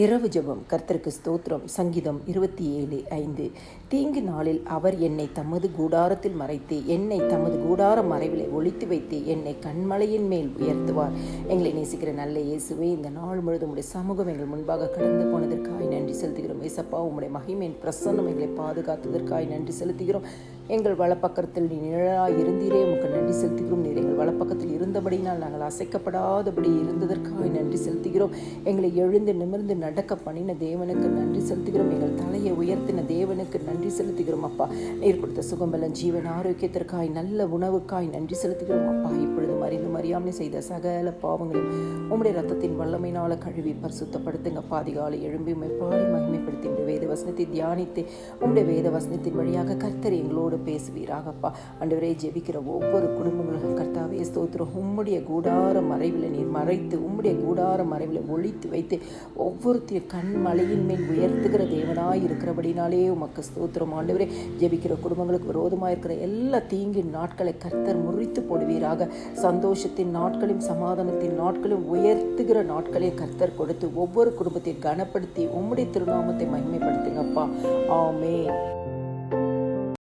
இரவு ஜெபம் கர்த்தருக்கு ஸ்தோத்திரம் சங்கீதம் இருபத்தி ஏழு ஐந்து. தீங்கு நாளில் அவர் என்னை தமது கூடாரத்தில் மறைத்து என்னை தமது கூடார மறைவிலே ஒழித்து வைத்து என்னை கண்மலையின் மேல் உயர்த்துவார். எங்களை நேசிக்கிற நல்ல இயேசுவே இந்த நாள் முழுதும் உடைய சமூகம் எங்கள் முன்பாக கடந்து போனதற்காய் நன்றி செலுத்துகிறோம். ஏசப்பா உங்களுடைய மகிமையின் பிரசன்னம் எங்களை பாதுகாத்ததற்காய் நன்றி செலுத்துகிறோம். எங்கள் வலப்பக்கத்தில் நீ நிழலாக இருந்தீரே உமக்கு நன்றி செலுத்துகிறோம். நீர் எங்கள் வலப்பக்கத்தில் இருந்தபடினால் நாங்கள் அசைக்கப்படாதபடி இருந்ததற்காய் நன்றி செலுத்துகிறோம். எங்களை எழுந்து நிமிர்ந்து நடக்க பண்ணின தேவனுக்கு நன்றி செலுத்துகிறோம். எங்கள் தலையை உயர்த்தின தேவனுக்கு நன்றி செலுத்துகிறோம் அப்பா. நீர் கொடுத்த சுகம்பலம் ஜீவன் ஆரோக்கியத்திற்காய் நல்ல உணவுக்காய் நன்றி செலுத்துகிறோம் அப்பா. இப்பொழுது மறைந்து மறியாமல் செய்த சகல பாவங்களும் உம்முடைய ரத்தத்தின் வல்லமையினால கழுவி பரிசுத்தப்படுத்துங்க பாதிகாலை எழும்பி பாடி மகிமைப்படுத்தி வேத வசனத்தை தியானித்து உம்முடைய வேத வசனத்தின் வழியாக கர்த்தர் எங்களோடு பேசுவீராகப்பா ஆண்டவரே ஜெபிக்கிற ஒவ்வொரு குடும்பங்களும் கர்த்தாவே ஸ்தோத்திரம். உம்முடைய கூடார மறைவில் நீர் மறைத்து உம்முடைய கூடார மறைவில் ஒழித்து வைத்து ஒவ்வொருத்தையும் கண் மலையின் மேல் உயர்த்துகிற தேவனாய் இருக்கிறபடினாலே உமக்கு ஸ்தோத்திரம். ஆண்டவரே ஜெபிக்கிற குடும்பங்களுக்கு விரோதமாக இருக்கிற எல்லா தீங்கின் நாட்களை கர்த்தர் முறித்து போடுவீராக. சந்தோஷத்தின் நாட்களையும் சமாதானத்தின் நாட்களையும் உயர்த்துகிற நாட்களை கர்த்தர் கொடுத்து ஒவ்வொரு குடும்பத்தையும் கனப்படுத்தி உம்முடைய திருநாமத்தை மகிமைப்படுத்துங்கப்பா. ஆமே